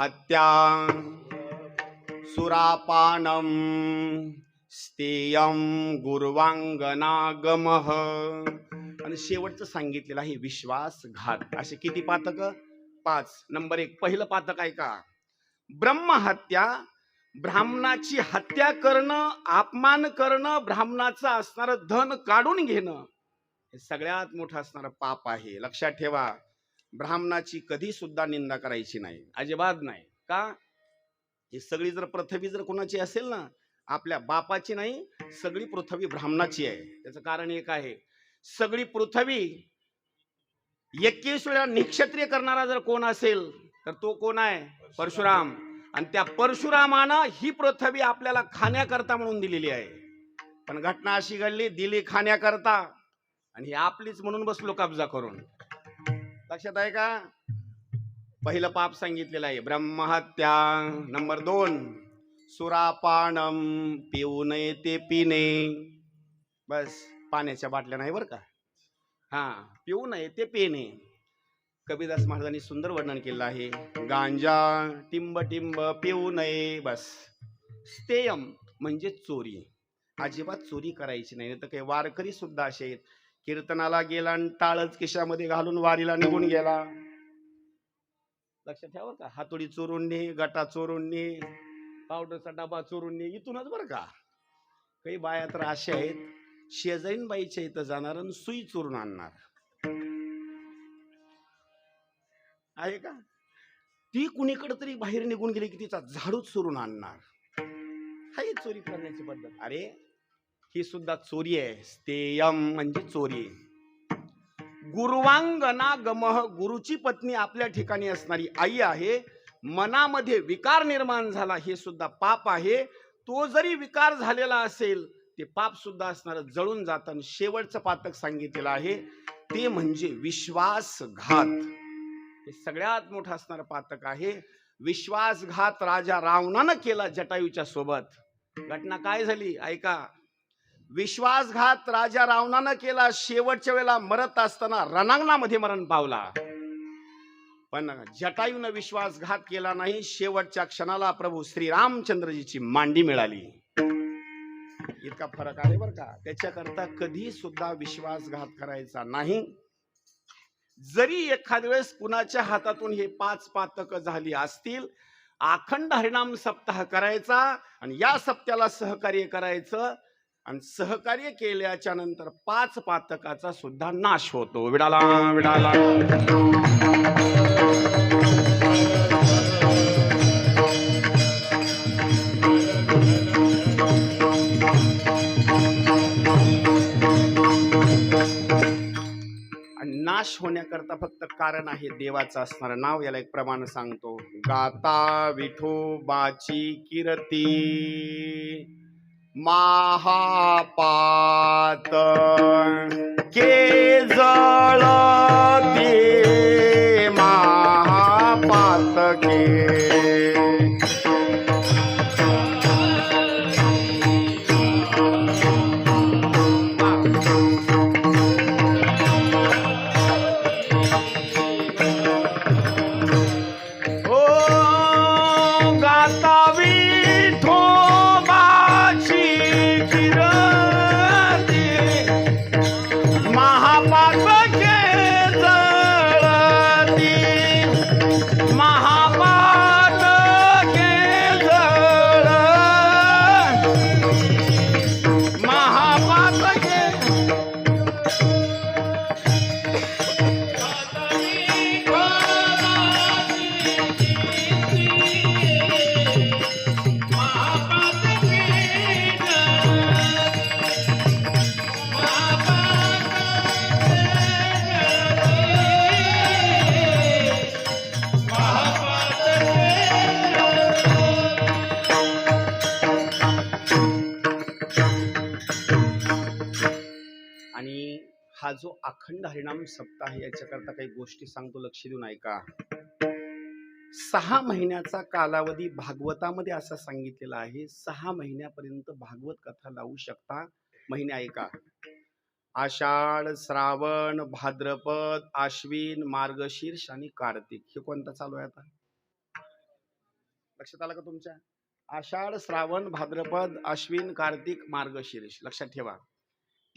हत्या सुरापानम स्तेयम गुरुवांगनागमह आणि शेवटचं सांगितलेलं आहे विश्वासघात. असे किती पातक? पाच. नंबर एक. पहिलं पातक आहे का? ब्रह्महत्या ब्राह्मणाची हत्या करणं अपमान करणं ब्राह्मणाचं असणारं धन काढून घेणं हे सगळ्यात मोठं असणारं पाप आहे. लक्षात ठेवा. ब्राह्मणाची कधी सुद्धा निंदा करायची नाही अजिबात नाही. का? ही सगळी जर पृथ्वी जर कोणाची असेल ना आपल्या बापाची नाही सगळी पृथ्वी ब्राह्मणाची आहे. त्याचं कारण एक आहे. सगळी पृथ्वी एकवीस वेळा निक्षत्रिय करणारा जर कोण असेल तर तो कोण आहे? परशुराम. आणि त्या परशुरामानं ही पृथ्वी आपल्याला खाण्याकरता म्हणून दिलेली आहे. पण घटना अशी घडली दिली खाण्याकरता. आणि ही आपलीच म्हणून बसलो कब्जा करून. लक्षात आहे का? पहिलं पाप सांगितलेलं आहे. ब्रह्महत्या नंबर दोन. सुरापानम पिऊ नये ते पिणे. बस पाण्याच्या बाटल्या नाही बरं का? हा पिऊ नये ते पिणे. कबीरदास महाराजांनी सुंदर वर्णन केलं आहे. गांजा टिंब टिंब पिऊ नये. बस. स्तेयम म्हणजे चोरी. अजिबात चोरी करायची नाही. तर काही वारकरी सुद्धा असे आहेत. कीर्तनाला गेला आणि टाळच खिशामध्ये घालून वारीला निघून गेला. लक्षात ठेवा का हातोडी चोरून ने गटा चोरून ने पावडरचा डबा चोरून ने इथूनच बरं का. काही बाया तर अशा आहेत शेजाईन बाईच्या इथं जाणार आणि सुई चोरून आणणार. आहे का? ती कुणीकडे तरी बाहेर निघून गेली की तिचा झाडूच चोरून आणणार. हाही चोरी करण्याची पद्धत. अरे ही सुद्धा चोरी आहे. स्तेयम म्हणजे चोरी. गुरुवांगना गमह गुरुची पत्नी आपल्या ठिकाणी असणारी आई आहे. मनामध्ये विकार निर्माण झाला हे सुद्धा पाप आहे. तो जरी विकार झालेला असेल ते पाप सुद्धा असणार जळून जात शेवटचं पातक सांगितलेलं आहे. ते म्हणजे विश्वासघात. हे सगळ्यात मोठं असणारं पातक आहे. विश्वासघात राजा रावणानं केला जटायूच्या सोबत. घटना काय झाली? ऐका. विश्वासघात राजा रावणानं केला शेवटच्या वेळेला मरत असताना रणांगणामध्ये मरण पावला. पण जटायूनं विश्वासघात केला नाही शेवटच्या क्षणाला प्रभू श्रीरामचंद्रजीची मांडी मिळाली. इतका फरक आहे बरं का? त्याच्याकरता कधी सुद्धा विश्वासघात करायचा नाही. जरी एखाद्या वेळेस कुणाच्या हातातून हे पाच पातक झाली असतील अखंड हरिणाम सप्ताह करायचा आणि या सप्त्याला सहकार्य करायचं आणि सहकार्य केल्याच्यानंतर पाच पातकाचा सुद्धा नाश होतो. विडाला विडाला. आणि नाश होण्याकरता फक्त कारण आहे देवाचं असणारं नाव. याला एक प्रमाण सांगतो. गाता विठोबाची कीर्ती. महापात. जो अखंड हरिणाम सप्ताह आहे याच्याकरता काही गोष्टी सांगतो लक्ष देऊन ऐका. सहा महिन्याचा कालावधी भागवतामध्ये असा सांगितलेला आहे सहा महिन्यापर्यंत भागवत कथा लावू शकता? महिने ऐका. आषाढ श्रावण भाद्रपद आश्विन मार्गशीर्ष आणि कार्तिक हे कोणता चालू आहे आता? लक्षात आलं का तुमच्या? आषाढ श्रावण भाद्रपद अश्विन कार्तिक मार्गशीर्ष लक्षात ठेवा.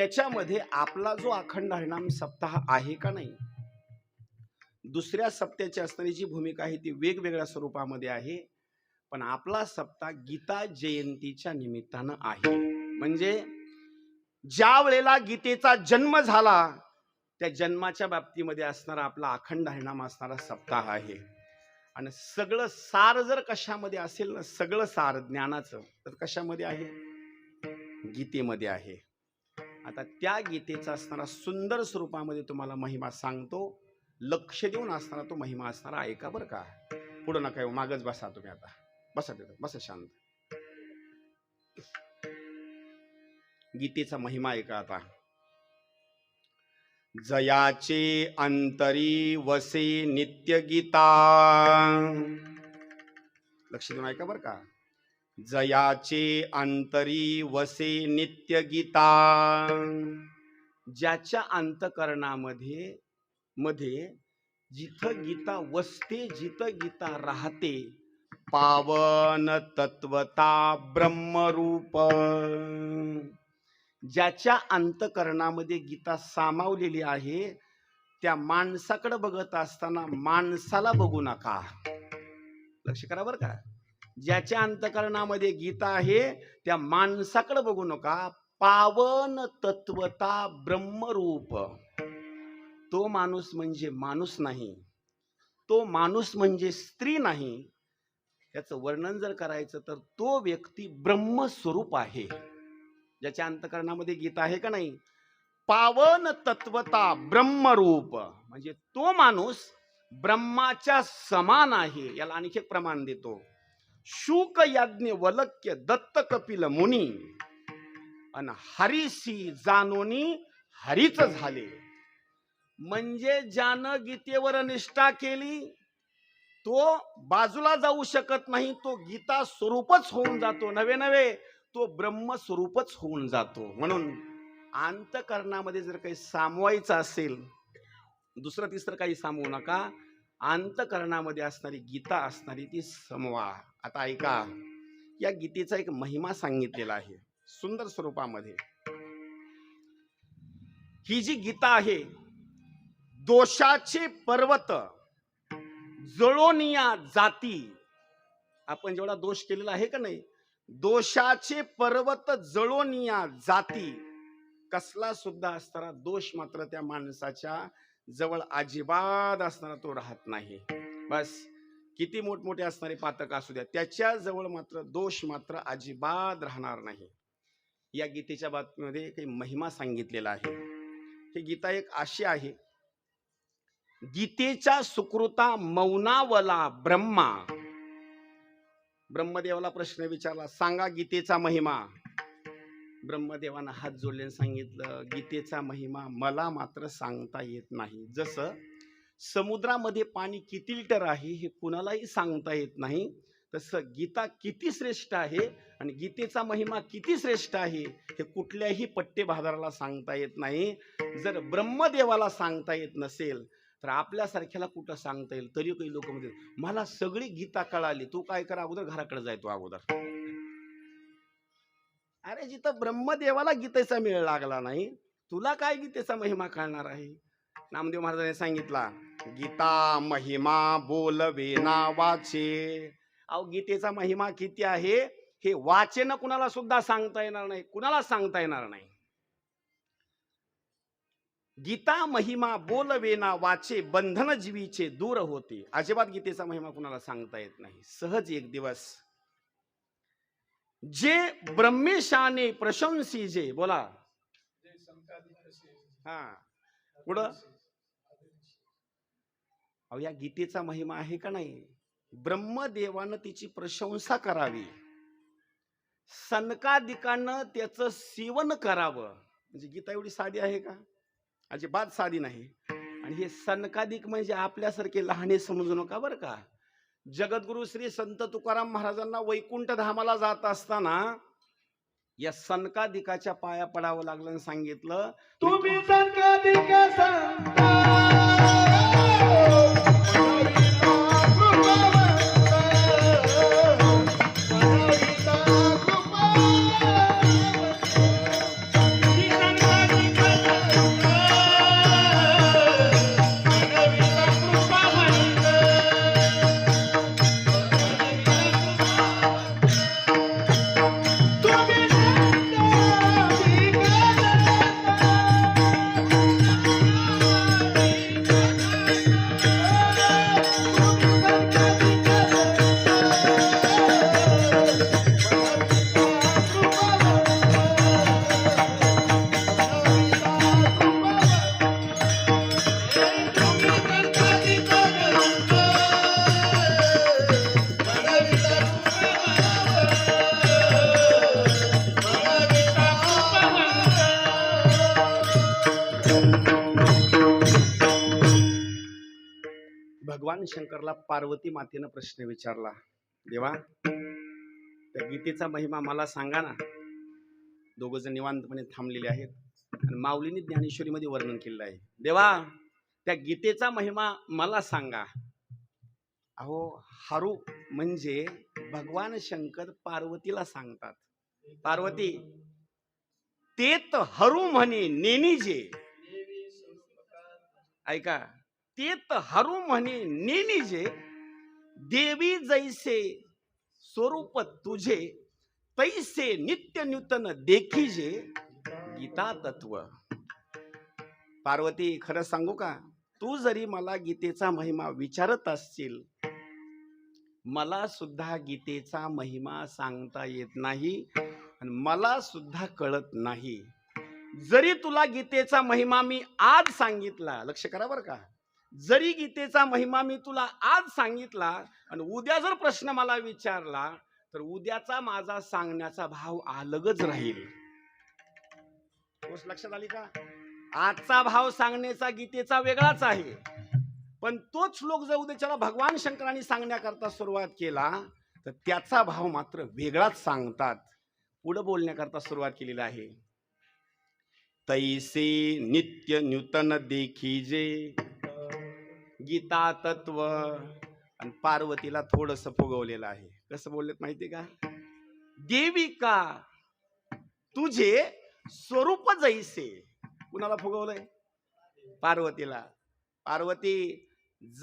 त्याच्यामध्ये आपला जो अखंड हरिणाम सप्ताह आहे का नाही? दुसऱ्या सप्त्याची असणारी जी भूमिका आहे ती वेगवेगळ्या स्वरूपामध्ये आहे. पण आपला सप्ताह गीता जयंतीच्या निमित्तानं आहे. म्हणजे ज्या वेळेला गीतेचा जन्म झाला त्या जन्माच्या बाबतीमध्ये असणारा आपला अखंड हरिणाम असणारा सप्ताह आहे. आणि सगळं सार जर कशामध्ये असेल ना सगळं सार ज्ञानाचं तर कशामध्ये आहे? गीतेमध्ये आहे. आता त्या गीतेचा असणारा सुंदर स्वरूपामध्ये तुम्हाला महिमा सांगतो. लक्ष देऊन असणारा तो महिमा असणारा ऐका बरं का. पुढं नका येऊ मागच बसा तुम्ही आता. बसा तिथं बसा शांत. गीतेचा महिमा ऐका आता. जयाचे अंतरी वसे नित्य गीता लक्ष देऊन ऐका बरं का. जयाचे अंतरी वसे नित्य गीता ज्याच्या अंतकरणामध्ये मध्ये जिथं गीता वसते जिथं गीता राहते पावन तत्वता ब्रह्मरूप. ज्याच्या अंतकरणामध्ये गीता सामावलेली आहे त्या माणसाकडे बघत असताना माणसाला बघू नका. लक्ष करा बरं का. ज्याच्या अंतकरणामध्ये गीता आहे त्या माणसाकडे बघू नका. पावन तत्वता ब्रह्मरूप. तो माणूस म्हणजे माणूस नाही. तो माणूस म्हणजे स्त्री नाही. याचं वर्णन जर करायचं तर तो व्यक्ती ब्रह्मस्वरूप आहे. ज्याच्या अंतकरणामध्ये गीता आहे का नाही? पावन तत्वता ब्रह्मरूप. म्हणजे तो माणूस ब्रह्माच्या समान आहे. याला आणखी एक प्रमाण देतो. शूक याज्ञ वलक्य दत्त कपिल मुनी अन हरिसी जानोनी हरीच झाले. म्हणजे ज्यानं गीतेवर निष्ठा केली तो बाजूला जाऊ शकत नाही तो गीता स्वरूपच होऊन जातो. नवे नवे तो ब्रह्मस्वरूपच होऊन जातो. म्हणून अंतकरणामध्ये जर काही सामवायचं असेल दुसरं तिसरं काही सामवू नका. अंतकरणामध्ये असणारी गीता असणारी ती समवा आता ऐका. या गीतेचा एक महिमा सांगितलेला आहे. सुंदर स्वरूपामध्ये. ही जी गीता आहे दोषाचे पर्वत जळोनिया जाती. आपण जेवढा दोष केलेला आहे का नाही? दोषाचे पर्वत जळोनिया जाती. कसला सुद्धा असणारा दोष मात्र त्या माणसाच्या जवळ अजिबात असणारा तो राहत नाही. बस. किती मोठमोठे असणारे पातक असू द्या त्याच्याजवळ मात्र दोष मात्र अजिबात राहणार नाही. या गीतेच्या बातमीमध्ये काही महिमा सांगितलेला आहे. ही गीता एक अशी आहे गीतेच्या सुकृता मौनावला ब्रह्मा. ब्रह्मदेवाला प्रश्न विचारला सांगा गीतेचा महिमा. ब्रह्मदेवानं हात जोडल्याने सांगितलं गीतेचा महिमा मला मात्र सांगता येत नाही. जसं समुद्रामध्ये पाणी किती लिटर आहे हे कुणालाही सांगता येत नाही. तसं गीता किती श्रेष्ठ आहे आणि गीतेचा महिमा किती श्रेष्ठ आहे हे कुठल्याही पट्टे बाजाराला सांगता येत नाही. जर ब्रह्मदेवाला सांगता येत नसेल तर आपल्यासारख्याला कुठं सांगता येईल? तरी काही लोक म्हणतील मला सगळी गीता कळाली तू काय कर अगोदर घराकडे जायतो अगोदर. अरे जिथं ब्रह्मदेवाला गीतेचा मेळ लागला नाही तुला काय गीतेचा महिमा कळणार आहे? नामदेव महाराजांनी सांगितला गीता महिमा बोलवे वाचे अहो गीतेचा महिमा किती आहे? हे वाचेनं कुणाला सुद्धा सांगता येणार नाही. कुणाला सांगता येणार नाही? गीता महिमा बोलवेना वाचे बंधन जीवीचे दूर होते. अजिबात गीतेचा महिमा कुणाला सांगता येत नाही. सहज एक दिवस. जे ब्रह्मेशाने प्रशंसी जे बोला हा. पुढं? अहो या गीतेचा महिमा आहे का नाही? ब्रह्मदेवानं तिची प्रशंसा करावी. सनकादिकानं त्याचं सेवन करावं. म्हणजे गीता एवढी साधी आहे का? अजिबात साधी नाही. आणि हे सनकादिक म्हणजे आपल्यासारखे लहाने समजू नका बरं का. जगद्गुरु श्री संत तुकाराम महाराजांना वैकुंठ धामाला जात असताना या सनकादिकाच्या पाया पडावं लागलं सांगितलं तुम्ही भगवान शंकरला पार्वती मातेनं प्रश्न विचारला देवा त्या गीतेचा महिमा मला सांगा ना. दोघ जण निवांतपणे थांबलेले आहेत आणि माऊलीने ज्ञानेश्वरीमध्ये वर्णन केलेलं आहे. देवा त्या गीतेचा महिमा मला सांगा. अहो हारू म्हणजे भगवान शंकर पार्वतीला सांगतात. पार्वती तेत हरू म्हणे नेनिजे ऐका तेत हरू म्हणे नेनिजे देवी जैसे स्वरूप तुझे तैसे नित्य नूतन देखीजे गीता तत्व. पार्वती खरं सांगू का? तू जरी मला गीतेचा महिमा विचारत असशील मला सुद्धा गीतेचा महिमा सांगता येत नाही आणि मला सुद्धा कळत नाही. जरी तुला गीतेचा महिमा मी आज सांगितला लक्ष करा बरं का. जरी गीतेचा महिमा मी तुला आज सांगितला आणि उद्या जर प्रश्न मला विचारला तर उद्याचा माझा सांगण्याचा भाव अलगच राहील. लक्षात आली का? आजचा भाव सांगण्याचा गीतेचा वेगळाच आहे. पण तोच श्लोक जर उद्याच्याला भगवान शंकरांनी सांगण्याकरता सुरुवात केला तर त्याचा भाव मात्र वेगळाच सांगतात. पुढे बोलण्याकरता सुरुवात केलेली आहे. तैसे नित्य नूतन देखीजे गीता तत्व आणि पार्वतीला थोडस फुगवलेलं आहे. कसं बोललेत माहिती का? देविका तुझे स्वरूप जैसे. कुणाला फुगवलंय? पार्वतीला. पार्वती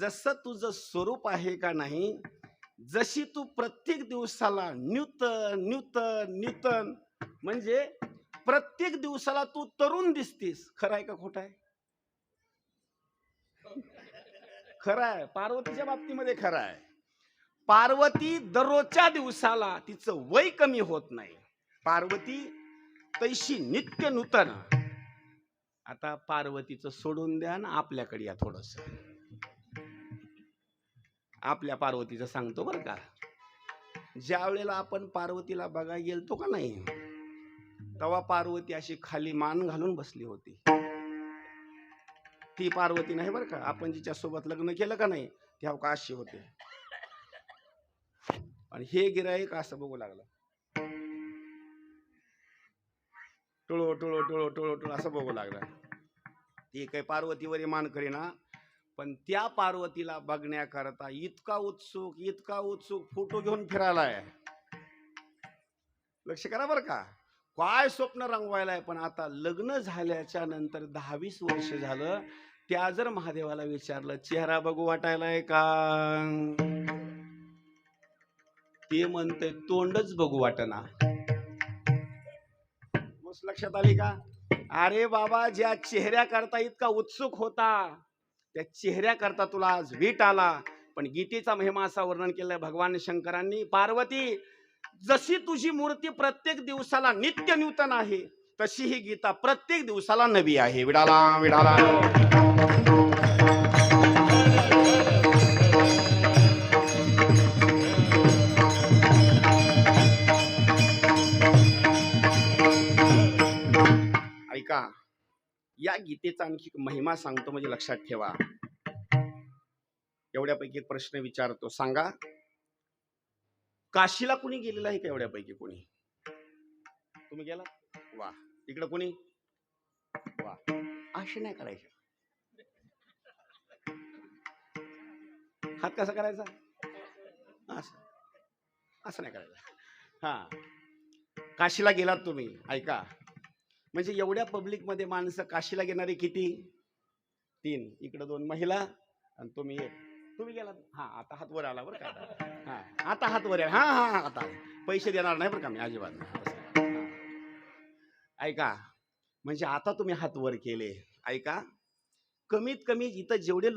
जसं तुझं स्वरूप आहे का नाही जशी तू प्रत्येक दिवसाला न्यूतन न्यूतन न्यूतन म्हणजे प्रत्येक दिवसाला तू तरुण दिसतीस. खरं आहे का खोटं आहे? खरं आहे पार्वतीच्या बाबतीमध्ये खरं आहे पार्वती दररोजच्या दिवसाला तिचं वय कमी होत नाही. पार्वती तैशी नित्य नूतन. आता पार्वतीचं सोडून द्या ना आपल्याकडे या थोडस. आपल्या पार्वतीचं सांगतो बरं का. ज्या वेळेला आपण पार्वतीला बघा गेलतो का नाही तेव्हा पार्वती अशी खाली मान घालून बसली होती. ती पार्वती नाही बरं का. आपण जिच्या सोबत लग्न केलं का नाही ते का अशी होते? आणि हे गिरायक असं बघू लागलं. टोळो टुळो टुळो टोळो टुळो असं बघू लागलं. ती काही पार्वतीवर मान करीना पण त्या पार्वतीला बघण्याकरता इतका उत्सुक इतका उत्सुक फोटो घेऊन फिरायलाय लक्ष करा बरं का. काय स्वप्न रंगवायलाय पण आता लग्न झाल्याच्यानंतर दहावीस वर्ष झालं त्या जर महादेवाला विचारलं चेहरा बघू वाटायलाय का? ते म्हणते तोंडच बघू वाटना. लक्षात आली का? अरे बाबा ज्या चेहऱ्या करता इतका उत्सुक होता त्या चेहऱ्या करता तुला आज वीट आला. पण गीतेचा महिमा असा वर्णन केलाय भगवान शंकरांनी पार्वती जशी तुझी मूर्ती प्रत्येक दिवसाला नित्य नूतन आहे तशी ही गीता प्रत्येक दिवसाला नवी आहे. विडाला विडाला. या गीतेचा आणखी महिमा सांगतो म्हणजे लक्षात ठेवा. एवढ्यापैकी एक प्रश्न विचारतो. सांगा काशीला कुणी गेलेलं आहे का एवढ्यापैकी कोणी? तुम्ही गेला? वा. इकडं कोणी? वा. असे नाही करायचे. हात कसा करायचा? असं. असं नाही करायचं. हा. काशीला गेलात तुम्ही ऐका. म्हणजे एवढ्या पब्लिकमध्ये माणसं काशीला घेणारे किती? तीन. इकडं दोन महिला आणि तुम्ही एक. तुम्ही गेलात? हा आता हात वर आला बरं का? हा आता हात वर हा हा आता. पैसे देणार नाही बरं का मी अजिबात ऐका म्हणजे आता तुम्ही हात वर केले. ऐका कमीत कमी इथं जेवढे लोक